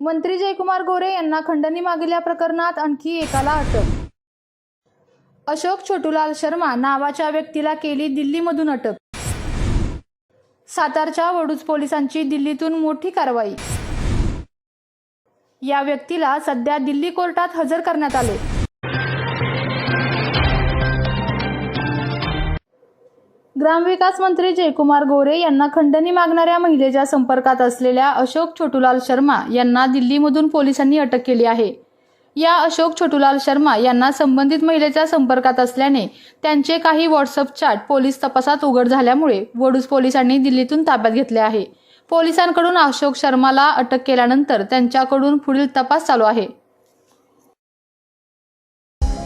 मंत्री जयकुमार गोरे यांना खंडणी मागल्या प्रकरणात आणखी एकाला अटक. अशोक छोटूलाल शर्मा नावाच्या व्यक्तीला केली दिल्लीमधून अटक. सातारच्या वडूज पोलिसांची दिल्लीतून मोठी कारवाई. या व्यक्तीला सध्या दिल्ली कोर्टात हजर करण्यात आले. ग्रामविकास मंत्री जयकुमार गोरे यांना खंडणी मागणाऱ्या महिलेच्या संपर्कात असलेल्या अशोक छोटूलाल शर्मा यांना दिल्लीमधून पोलिसांनी अटक केली आहे. या अशोक छोटूलाल शर्मा यांना संबंधित महिलेच्या संपर्कात असल्याने त्यांचे काही व्हॉट्सअप चॅट पोलीस तपासात उघड झाल्यामुळे वडूज पोलिसांनी दिल्लीतून ताब्यात घेतले आहे. पोलिसांकडून अशोक शर्माला अटक केल्यानंतर त्यांच्याकडून पुढील तपास चालू आहे.